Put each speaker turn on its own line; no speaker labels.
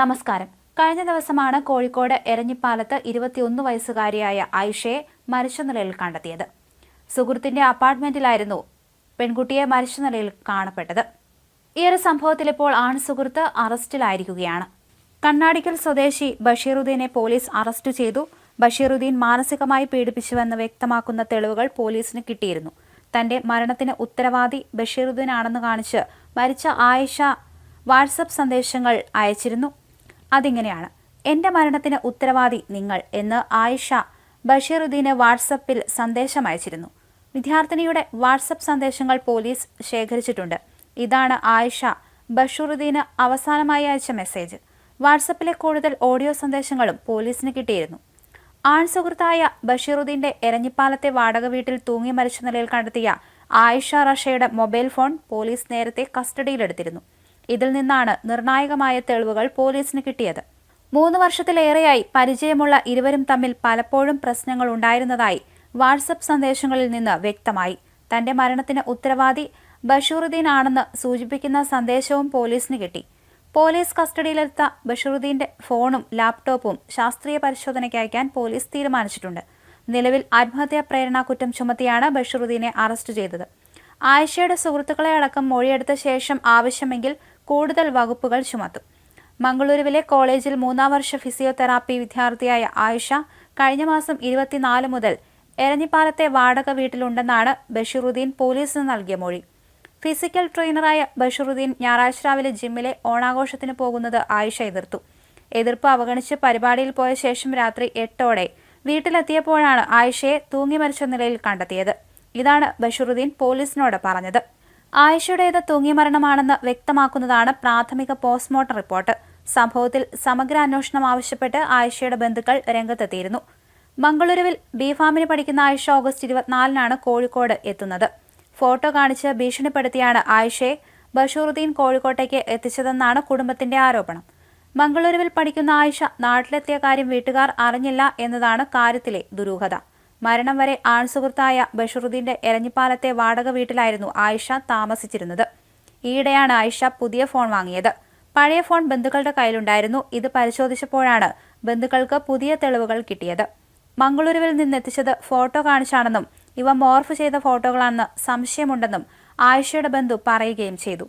നമസ്കാരം. കഴിഞ്ഞ ദിവസമാണ് കോഴിക്കോട് എരഞ്ഞിപ്പാലത്ത് ഇരുപത്തിയൊന്ന് വയസ്സുകാരിയായ ആയിഷയെ മരിച്ച നിലയിൽ കണ്ടെത്തിയത്. സുഹൃത്തിന്റെ അപ്പാർട്ട്മെന്റിലായിരുന്നു പെൺകുട്ടിയെ മരിച്ച നിലയിൽ കാണപ്പെട്ടത്. ഈ ഒരു സംഭവത്തിൽ ഇപ്പോൾ ആൺ സുഹൃത്ത് അറസ്റ്റിലായിരിക്കുകയാണ്. കണ്ണാടിക്കൽ സ്വദേശി ബഷീറുദ്ദീനെ പോലീസ് അറസ്റ്റ് ചെയ്തു. ബഷീറുദ്ദീൻ മാനസികമായി പീഡിപ്പിച്ചുവെന്ന് വ്യക്തമാക്കുന്ന തെളിവുകൾ പോലീസിന് കിട്ടിയിരുന്നു. തന്റെ മരണത്തിന് ഉത്തരവാദി ബഷീറുദ്ദീൻ ആണെന്ന് കാണിച്ച് മരിച്ച ആയിഷ വാട്സപ്പ് സന്ദേശങ്ങൾ അയച്ചിരുന്നു. അതിങ്ങനെയാണ്. എന്റെ മരണത്തിന് ഉത്തരവാദി നിങ്ങൾ എന്ന് ആയിഷ ബഷീറുദ്ദീന് വാട്സപ്പിൽ സന്ദേശം അയച്ചിരുന്നു. വിദ്യാർത്ഥിനിയുടെ വാട്സപ്പ് സന്ദേശങ്ങൾ പോലീസ് ശേഖരിച്ചിട്ടുണ്ട്. ഇതാണ് ആയിഷ ബഷീറുദ്ദീന് അവസാനമായി അയച്ച മെസ്സേജ്. വാട്സപ്പിലെ കൂടുതൽ ഓഡിയോ സന്ദേശങ്ങളും പോലീസിന് കിട്ടിയിരുന്നു. ആൺ സുഹൃത്തായ ബഷീറുദ്ദീന്റെ എരഞ്ഞിപ്പാലത്തെ വാടക വീട്ടിൽ തൂങ്ങി മരിച്ച നിലയിൽ കണ്ടെത്തിയ ആയിഷ റഷയുടെ മൊബൈൽ ഫോൺ പോലീസ് നേരത്തെ കസ്റ്റഡിയിലെടുത്തിരുന്നു. ഇതിൽ നിന്നാണ് നിർണായകമായ തെളിവുകൾ പോലീസിന് കിട്ടിയത്. മൂന്ന് വർഷത്തിലേറെയായി പരിചയമുള്ള ഇരുവരും തമ്മിൽ പലപ്പോഴും പ്രശ്നങ്ങൾ ഉണ്ടായിരുന്നതായി വാട്സപ്പ് സന്ദേശങ്ങളിൽ നിന്ന് വ്യക്തമായി. തന്റെ മരണത്തിന് ഉത്തരവാദി ബഷീറുദ്ദീൻ ആണെന്ന് സൂചിപ്പിക്കുന്ന സന്ദേശവും പോലീസിന് കിട്ടി. പോലീസ് കസ്റ്റഡിയിലെടുത്ത ബഷീറുദ്ദീന്റെ ഫോണും ലാപ്ടോപ്പും ശാസ്ത്രീയ പരിശോധനയ്ക്ക് അയക്കാൻ പോലീസ് തീരുമാനിച്ചിട്ടുണ്ട്. നിലവിൽ ആത്മഹത്യാ പ്രേരണ കുറ്റം ചുമത്തിയാണ് ബഷീറുദ്ദീനെ അറസ്റ്റ് ചെയ്തത്. ആയിഷയുടെ സുഹൃത്തുക്കളെ അടക്കം മൊഴിയെടുത്ത ശേഷം ആവശ്യമെങ്കിൽ കൂടുതൽ വകുപ്പുകൾ ചുമത്തും. മംഗളൂരുവിലെ കോളേജിൽ മൂന്നാം വർഷ ഫിസിയോതെറാപ്പി വിദ്യാർത്ഥിയായ ആയിഷ കഴിഞ്ഞ മാസം ഇരുപത്തിനാല് മുതൽ എരഞ്ഞിപ്പാലത്തെ വാടക വീട്ടിലുണ്ടെന്നാണ് ബഷീറുദ്ദീൻ പോലീസിന് നൽകിയ മൊഴി. ഫിസിക്കൽ ട്രെയിനറായ ബഷീറുദ്ദീൻ ഞായറാഴ്ച രാവിലെ ജിമ്മിലെ ഓണാഘോഷത്തിന് പോകുന്നത് ആയിഷ എതിർത്തു. എതിർപ്പ് അവഗണിച്ച് പരിപാടിയിൽ പോയ ശേഷം രാത്രി എട്ടോടെ വീട്ടിലെത്തിയപ്പോഴാണ് ആയിഷയെ തൂങ്ങി മരിച്ച നിലയിൽ കണ്ടെത്തിയത്. ഇതാണ് ബഷീറുദ്ദീൻ പോലീസിനോട് പറഞ്ഞത്. ആയിഷയുടേത് തൂങ്ങിമരണമാണെന്ന് വ്യക്തമാക്കുന്നതാണ് പ്രാഥമിക പോസ്റ്റ്മോർട്ടം റിപ്പോർട്ട്. സംഭവത്തിൽ സമഗ്ര അന്വേഷണം ആവശ്യപ്പെട്ട് ആയിഷയുടെ ബന്ധുക്കൾ രംഗത്തെത്തിയിരുന്നു. മംഗളൂരുവിൽ ബി ഫാമിന് പഠിക്കുന്ന ആയിഷ ഓഗസ്റ്റ് ഇരുപത്തിനാലിനാണ് കോഴിക്കോട് എത്തുന്നത്. ഫോട്ടോ കാണിച്ച് ഭീഷണിപ്പെടുത്തിയാണ് ആയിഷയെ ബഷീറുദ്ദീൻ കോഴിക്കോട്ടേക്ക് എത്തിച്ചതെന്നാണ് കുടുംബത്തിന്റെ ആരോപണം. മംഗളൂരുവിൽ പഠിക്കുന്ന ആയിഷ നാട്ടിലെത്തിയ കാര്യം വീട്ടുകാർ അറിഞ്ഞില്ല എന്നതാണ് കാര്യത്തിലെ ദുരൂഹത. മരണം വരെ ആൺസുഹൃത്തായ ബഷറുദ്ദീന്റെ എരഞ്ഞിപ്പാലത്തെ വാടക വീട്ടിലായിരുന്നു ആയിഷ താമസിച്ചിരുന്നത്. ഈയിടെയാണ് ആയിഷ പുതിയ ഫോൺ വാങ്ങിയത്. പഴയ ഫോൺ ബന്ധുക്കളുടെ കയ്യിലുണ്ടായിരുന്നു. ഇത് പരിശോധിച്ചപ്പോഴാണ് ബന്ധുക്കൾക്ക് പുതിയ തെളിവുകൾ കിട്ടിയത്. മംഗളൂരുവിൽ നിന്നെത്തിച്ചത് ഫോട്ടോ കാണിച്ചാണെന്നും ഇവ മോർഫ് ചെയ്ത ഫോട്ടോകളാണെന്ന് സംശയമുണ്ടെന്നും ആയിഷയുടെ ബന്ധു പറയുകയും ചെയ്തു.